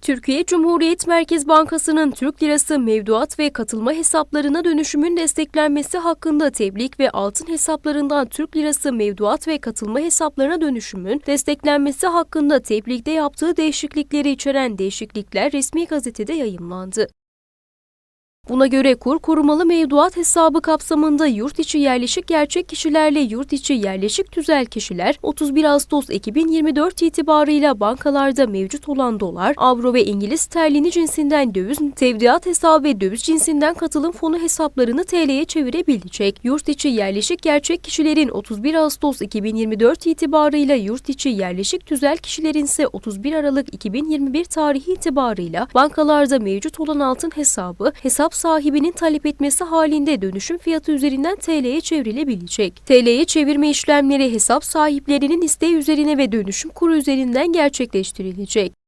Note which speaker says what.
Speaker 1: Türkiye Cumhuriyet Merkez Bankası'nın Türk Lirası mevduat ve katılma hesaplarına dönüşümün desteklenmesi hakkında tebliğ ve altın hesaplarından Türk Lirası mevduat ve katılma hesaplarına dönüşümün desteklenmesi hakkında tebliğde yaptığı değişiklikleri içeren değişiklikler resmi gazetede yayımlandı. Buna göre kur korumalı mevduat hesabı kapsamında yurt içi yerleşik gerçek kişilerle yurt içi yerleşik tüzel kişiler 31 Ağustos 2024 itibarıyla bankalarda mevcut olan dolar, avro ve İngiliz sterlini cinsinden döviz tevdiat hesabı ve döviz cinsinden katılım fonu hesaplarını TL'ye çevirebilecek. Yurt içi yerleşik gerçek kişilerin 31 Ağustos 2024 itibarıyla yurt içi yerleşik tüzel kişilerin ise 31 Aralık 2021 tarihi itibarıyla bankalarda mevcut olan altın hesabı hesap sahibinin talep etmesi halinde dönüşüm fiyatı üzerinden TL'ye çevrilebilecek. TL'ye çevirme işlemleri hesap sahiplerinin isteği üzerine ve dönüşüm kuru üzerinden gerçekleştirilecek.